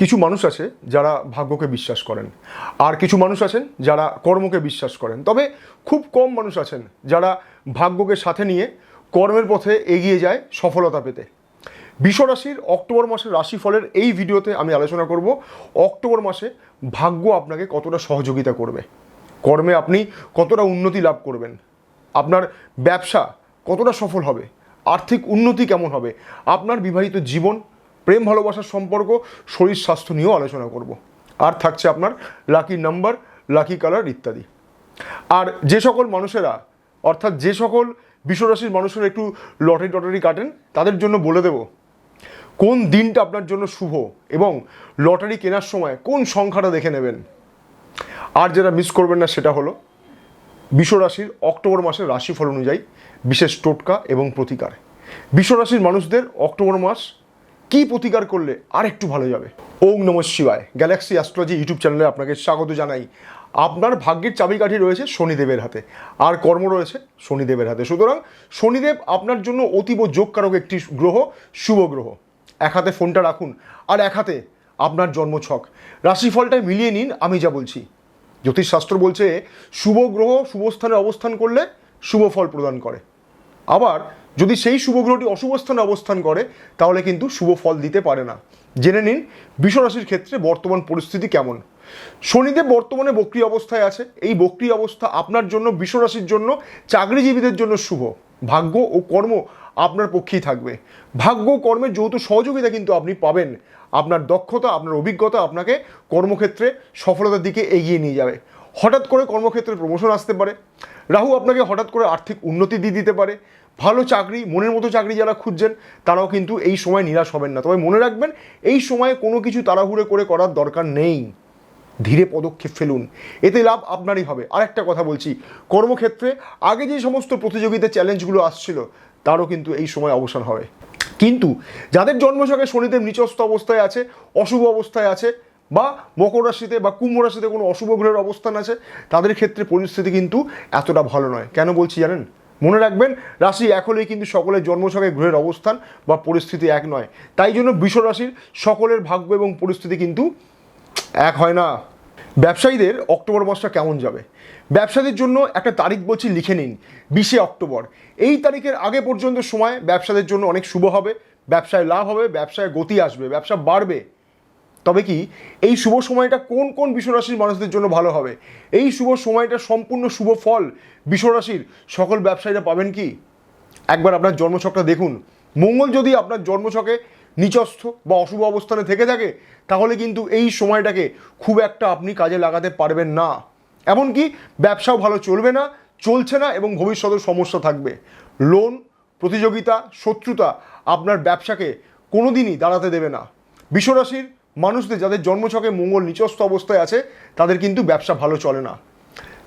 কিছু মানুষ আছে যারা ভাগ্যকে বিশ্বাস করেন। আর কিছু মানুষ আছেন যারা কর্মকে বিশ্বাস করেন। তবে খুব কম মানুষ আছেন যারা ভাগ্যকে সাথে নিয়ে কর্মের পথে এগিয়ে যায় সফলতা পেতে। বিশ্বরাশির অক্টোবর মাসের রাশিফলের এই ভিডিওতে আমি আলোচনা করব অক্টোবর মাসে ভাগ্য আপনাকে কতটা সহযোগিতা করবে। কর্মে আপনি কতটা উন্নতি লাভ করবেন। আপনার ব্যবসা কতটা সফল হবে। আর্থিক উন্নতি কেমন হবে। আপনার বিবাহিত জীবন প্রেম, ভালোবাসার সম্পর্ক, শরীর স্বাস্থ্য নিয়েও আলোচনা করব। আর থাকছে আপনার লাকি নাম্বার, লাকি কালার ইত্যাদি। আর যে সকল মানুষেরা, অর্থাৎ যে সকল বিশ্বরাশির মানুষেরা একটু লটারি টটারি কাটেন, তাদের জন্য বলে দেব, কোন দিনটা আপনার জন্য শুভ এবং লটারি কেনার সময় কোন সংখ্যাটা দেখে নেবেন? আর যেটা মিস করবেন না সেটা হলো, বিশ্বরাশির অক্টোবর মাসের রাশিফল অনুযায়ী বিশেষ টোটকা এবং প্রতিকার। বিশ্বরাশির মানুষদের অক্টোবর মাস কি প্রতিকার করলে আর একটু ভালো যাবে? ওম নম শিবায়। গ্যালাক্সি অ্যাস্ট্রোলজি ইউটিউব চ্যানেলে আপনাকে স্বাগত জানাই। আপনার ভাগ্যের চাবিকাঠি রয়েছে শনিদেবের হাতে। আর কর্ম রয়েছে শনিদেবের হাতে। সুতরাং শনিদেব আপনার জন্য অতীব যোগকারক একটি গ্রহ, শুভ গ্রহ। এক হাতে ফোনটা রাখুন আর এক হাতে আপনার জন্মছক রাশিফলটাই মিলিয়ে নিন, আমি যা বলছি। জ্যোতিষশাস্ত্র বলছে, শুভ গ্রহ শুভ স্থানে অবস্থান করলে শুভ ফল প্রদান করে। আবার যদি সেই শুভ গ্রহটি অশুভ স্থানে অবস্থান করে, তাহলে কিন্তু শুভ ফল দিতে পারে না। জেনে নিন, বিশ্বরাশির ক্ষেত্রে বর্তমান পরিস্থিতি কেমন? শনিদেব বর্তমানে বক্রি অবস্থায় আছে। এই বক্রি অবস্থা আপনার জন্য, বিশ্বরাশির জন্য, চাকরিজীবীদের জন্য শুভ। ভাগ্য ও কর্ম আপনার পক্ষেই থাকবে। ভাগ্য ও কর্মের যৌথ সহযোগিতা কিন্তু আপনি পাবেন। আপনার দক্ষতা, আপনার অভিজ্ঞতা আপনাকে কর্মক্ষেত্রে সফলতার দিকে এগিয়ে নিয়ে যাবে। হঠাৎ করে কর্মক্ষেত্রে প্রমোশন আসতে পারে। রাহু আপনাকে হঠাৎ করে আর্থিক উন্নতি দিয়ে দিতে পারে। ভালো চাকরি, মনের মতো চাকরি যারা খুঁজছেন, তারাও কিন্তু এই সময় নিরাশ হবেন না। তবে মনে রাখবেন, এই সময়ে কোনো কিছু তাড়াহুড়ো করে করার দরকার নেই। ধীরে পদক্ষেপ ফেলুন। এতে লাভ আপনারই হবে। আর একটা কথা বলছি, কর্মক্ষেত্রে আগে যে সমস্ত প্রতিযোগিতা চ্যালেঞ্জগুলো আসছিল, তারও কিন্তু এই সময় অবসান হবে। কিন্তু যাদের জন্মছকে শনিদেব নিচস্থ অবস্থায় আছে, অশুভ অবস্থায় আছে, বা মকর রাশিতে বা কুম্ভ রাশিতে কোনো অশুভ গ্রহের অবস্থান আছে, তাদের ক্ষেত্রে পরিস্থিতি কিন্তু এতটা ভালো নয়। কেন বলছি জানেন? মনে রাখবেন, রাশি এক হলেই কিন্তু সকলের জন্মছকে গ্রহের অবস্থান বা পরিস্থিতি এক নয়। তাই জন্য বিশ্ব রাশির সকলের ভাগ্য এবং পরিস্থিতি কিন্তু এক হয় না। ব্যবসায়ীদের অক্টোবর মাসটা কেমন যাবে? ব্যবসাদের জন্য একটা তারিখ বলছি, লিখে নিন। বিশে অক্টোবর। এই তারিখের আগে পর্যন্ত সময় ব্যবসাদের জন্য অনেক শুভ হবে। ব্যবসায় লাভ হবে, ব্যবসায় গতি আসবে, ব্যবসা বাড়বে। তবে কি, এই শুভ সময়টা কোন কোন বিশ্বরাশির মানুষদের জন্য ভালো হবে? এই শুভ সময়টা সম্পূর্ণ শুভ ফল বিশ্বরাশির সকল ব্যবসায়ীরা পাবেন কি? একবার আপনার জন্মছকটা দেখুন। মঙ্গল যদি আপনার জন্মছকে নিচস্থ বা অশুভ অবস্থানে থেকে থাকে, তাহলে কিন্তু এই সময়টাকে খুব একটা আপনি কাজে লাগাতে পারবেন না। এমনকি ব্যবসাও ভালো চলবে না, চলছে না এবং ভবিষ্যতের সমস্যা থাকবে। লোন, প্রতিযোগিতা, শত্রুতা আপনার ব্যবসাকে কোনোদিনই দাঁড়াতে দেবে না। বিশ্বরাশির মানুষদের, যাদের জন্মছকে মঙ্গল নিচস্থ অবস্থায় আছে, তাদের কিন্তু ব্যবসা ভালো চলে না।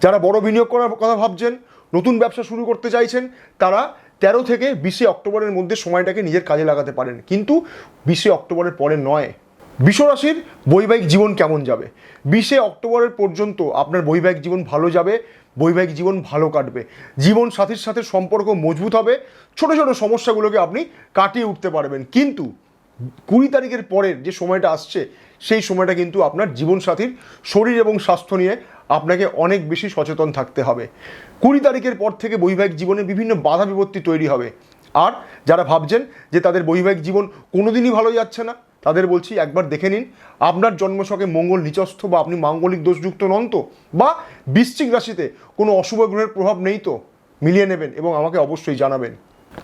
যারা বড় বিনিয়োগ করার কথা ভাবছেন, নতুন ব্যবসা শুরু করতে চাইছেন, তারা তেরো থেকে বিশে অক্টোবরের মধ্যে সময়টাকে নিজের কাজে লাগাতে পারেন। কিন্তু বিশে অক্টোবরের পরে নয়। বিশ্বরাশির বৈবাহিক জীবন কেমন যাবে? বিশে অক্টোবরের পর্যন্ত আপনার বৈবাহিক জীবন ভালো যাবে, বৈবাহিক জীবন ভালো কাটবে। জীবন সাথীর সাথে সম্পর্ক মজবুত হবে, ছোট ছোট সমস্যাগুলোকে আপনি কাটিয়ে উঠতে পারবেন। কিন্তু কুড়ি তারিখের পরের যে সময়টা আসছে, সেই সময়টা কিন্তু আপনার জীবনসাথীর শরীর এবং স্বাস্থ্য নিয়ে আপনাকে অনেক বেশি সচেতন থাকতে হবে। কুড়ি তারিখের পর থেকে বৈবাহিক জীবনে বিভিন্ন বাধা বিপত্তি তৈরি হবে। আর যারা ভাবছেন যে তাদের বৈবাহিক জীবন কোনোদিনই ভালো যাচ্ছে না, তাদের বলছি একবার দেখে নিন, আপনার জন্মছকে মঙ্গল নিচস্থ বা আপনি মাঙ্গলিক দোষযুক্ত নন তো, বা বৃশ্চিক রাশিতে কোনো অশুভ গ্রহের প্রভাব নেই তো, মিলিয়ে নেবেন এবং আমাকে অবশ্যই জানাবেন।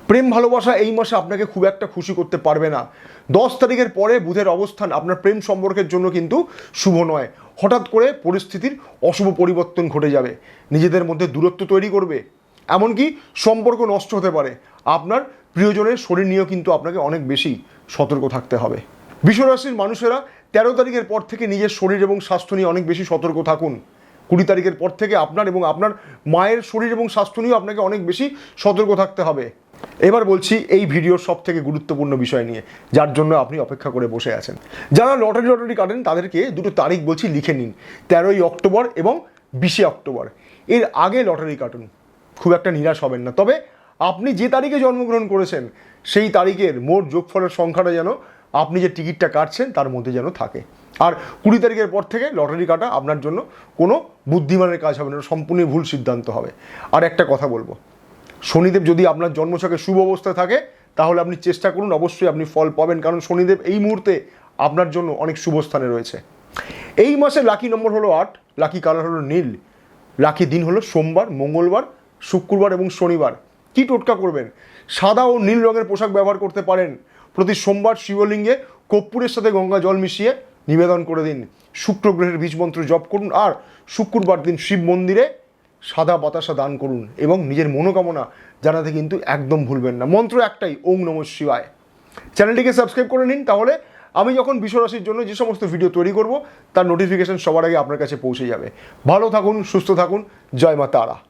প্রেম ভালোবাসা এই মাসে আপনাকে খুব একটা খুশি করতে পারবে না। দশ তারিখের পরে বুধের অবস্থান আপনার প্রেম সম্পর্কের জন্য কিন্তু শুভ নয়। হঠাৎ করে পরিস্থিতির অশুভ পরিবর্তন ঘটে যাবে। নিজেদের মধ্যে দূরত্ব তৈরি করবে। এমনকি সম্পর্ক নষ্ট হতে পারে। আপনার প্রিয়জনের শরীর নিয়েও কিন্তু আপনাকে অনেক বেশি সতর্ক থাকতে হবে। বিশ্বরাশির মানুষেরা তেরো তারিখের পর থেকে নিজের শরীর এবং স্বাস্থ্য নিয়ে অনেক বেশি সতর্ক থাকুন। কুড়ি তারিখের পর থেকে আপনার এবং আপনার মায়ের শরীর এবং স্বাস্থ্য নিয়েও আপনাকে অনেক বেশি সতর্ক থাকতে হবে। এবার বলছি এই ভিডিওর সব থেকে গুরুত্বপূর্ণ বিষয় নিয়ে, যার জন্য আপনি অপেক্ষা করে বসে আছেন। যারা লটারি লটারি কাটেন, তাদেরকে দুটো তারিখ বলছি, লিখে নিন। তেরোই অক্টোবর এবং বিশে অক্টোবর। এর আগে লটারি কাটুন। খুব একটা নিরাশ হবেন না। তবে আপনি যে তারিখে জন্মগ্রহণ করেছেন, সেই তারিখের মোট যোগফলের সংখ্যাটা যেন আপনি যে টিকিটটা কাটছেন, তার মধ্যে যেন থাকে। আর কুড়ি তারিখের পর থেকে লটারি কাটা আপনার জন্য কোনো বুদ্ধিমানের কাজ হবে না। সম্পূর্ণ ভুল সিদ্ধান্ত হবে। আর একটা কথা বলব। শনিদেব যদি আপনার জন্মছকে শুভ অবস্থায় থাকে, তাহলে আপনি চেষ্টা করুন, অবশ্যই আপনি ফল পাবেন। কারণ শনিদেব এই মুহূর্তে আপনার জন্য অনেক শুভ স্থানে রয়েছে। এই মাসে লাকি নম্বর হলো আট, লাকি কালার হলো নীল। লাকি দিন হলো সোমবার, মঙ্গলবার, শুক্রবার এবং শনিবার। কি টোটকা করবেন? সাদা ও নীল রঙের পোশাক ব্যবহার করতে পারেন। প্রতি সোমবার শিবলিঙ্গে কর্পূরের সাথে গঙ্গা জল মিশিয়ে নিবেদন করে দিন। শুক্র গ্রহের বীজ মন্ত্র জপ করুন। আর শুক্রবার দিন শিব মন্দিরে সাদা বাতাসা দান করুন এবং নিজের মনোকামনা জানাতে কিন্তু একদম ভুলবেন না। মন্ত্র একটাই ওং নম শিবায়। চ্যানেলটিকে সাবস্ক্রাইব করে নিন, তাহলে আমি যখন বিশ্বরাশির জন্য যে সমস্ত ভিডিও তৈরি করব, তার নোটিফিকেশান সবার আগে আপনার কাছে পৌঁছে যাবে। ভালো থাকুন, সুস্থ থাকুন, জয় মা তারা।